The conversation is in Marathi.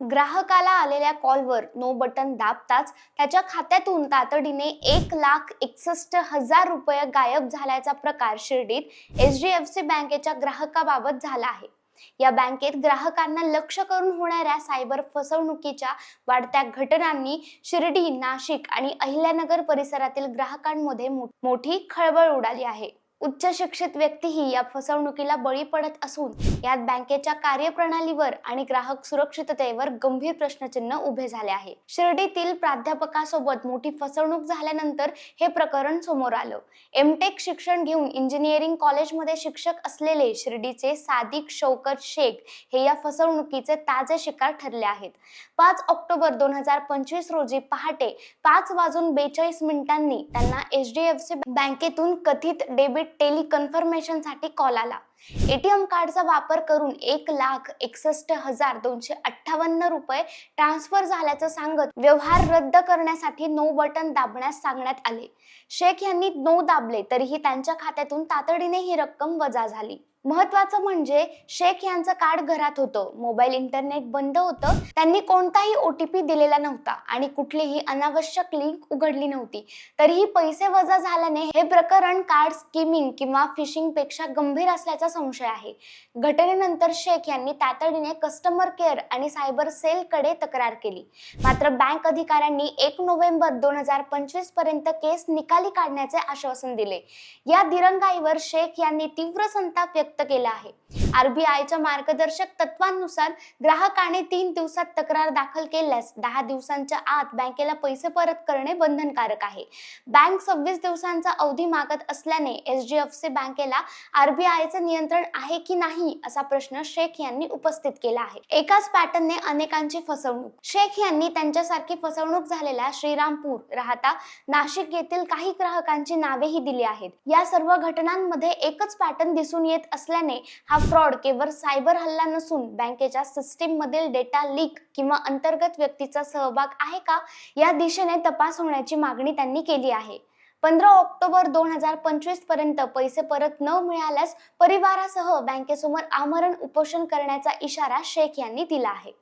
ग्राहकाला आलेल्या कॉलवर नो बटन दाबताच त्याच्या खात्यातून तातडीने एक लाख एकसष्ट हजार रुपये गायब झाल्याचा प्रकार शिर्डीत एच डी एफ सी बँकेच्या ग्राहकाबाबत झाला आहे. या बँकेत ग्राहकांना लक्ष करून होणाऱ्या सायबर फसवणुकीच्या वाढत्या घटनांनी शिर्डी नाशिक आणि अहिल्यानगर परिसरातील ग्राहकांमध्ये मोठी खळबळ उडाली आहे. उच्च शिक्षित व्यक्तीही या फसवणुकीला बळी पडत असून यात बँकेच्या कार्यप्रणालीवर आणि ग्राहक सुरक्षिततेवर गंभीर प्रश्नचिन्ह उभे झाले आहे. शिर्डीतील प्राध्यापकासोबत मोठी फसवणूक झाल्यानंतर हे प्रकरण समोर आलं. एमटेक शिक्षण घेऊन इंजिनिअरिंग कॉलेजमध्ये शिक्षक असलेले शिर्डीचे सादिक शौकत शेख हे या फसवणुकीचे ताजे शिकार ठरले आहेत. पाच ऑक्टोबर दोन हजार पंचवीस रोजी पहाटे पाच वाजून बेचाळीस मिनिटांनी त्यांना एच डी एफ सी बँकेतून कथित डेबिट टेली कन्फर्मेशनसाठी कॉल आला. एटीएम कार्डचा वापर करून एक लाख एकसष्ट हजार दोनशे अठ्ठावन्न रुपये ट्रान्सफर झाल्याचं सांगत व्यवहार रद्द करण्यासाठी नो बटन दाबण्यास सांगण्यात आले. शेख यांनी नो दाबले तरीही त्यांच्या खात्यातून तातडीने ही रक्कम वजा झाली. महत्वाचं म्हणजे शेख यांचं कार्ड घरात होतं. मोबाईल इंटरनेट बंद होतं. त्यांनी कोणताही ओटीपी दिलेला नव्हता आणि कुठलीही अनावश्यक लिंक उघडली नव्हती. तरीही पैसे वजा झाल्याने हे प्रकरण कार्ड स्किमिंग किंवा फिशिंगपेक्षा गंभीर असल्याचा संशय आहे. घटनेनंतर शेख यांनी तातडीने कस्टमर केअर आणि सायबर सेलकडे तक्रार केली. मात्र बँक अधिकाऱ्यांनी एक नोव्हेंबर दोन हजार पंचवीसपर्यंत केस निकाली काढण्याचे आश्वासन दिले. या दिरंगाईवर शेख यांनी तीव्र संताप व्यक्त केला आहे. आरबीआयच्या मार्गदर्शक तत्वांनुसार ग्राहकाने तीन दिवसात तक्रार दाखल केल्यास दहा दिवसांच्या आत बँकेला पैसे परत करणे बंधनकारक आहे. बँक सव्वीस दिवसांचा अवधी मागत असल्याने एच डी एफ सी बँकेला आरबीआयचे नियंत्रण आहे की नाही असा प्रश्न शेख यांनी उपस्थित केला आहे. एकाच पॅटर्नने अनेकांची फसवणूक. शेख यांनी त्यांच्यासारखी फसवणूक झालेल्या श्रीरामपूर राहता नाशिक येथील काही ग्राहकांची नावेही दिली आहेत. या सर्व घटनांमध्ये एकच पॅटर्न दिसून येत असल्याने हा फ्रॉड केवळ सायबर हल्ला नसून बँकेच्या सिस्टीममधील डेटा लीक किंवा अंतर्गत व्यक्तीचा सहभाग आहे का या दिशेने तपास होण्याची मागणी त्यांनी केली आहे. पंधरा ऑक्टोबर दोन हजार पंचवीसपर्यंत पैसे परत न मिळाल्यास परिवारासह बँकेसमोर आमरण उपोषण करण्याचा इशारा शेख यांनी दिला आहे.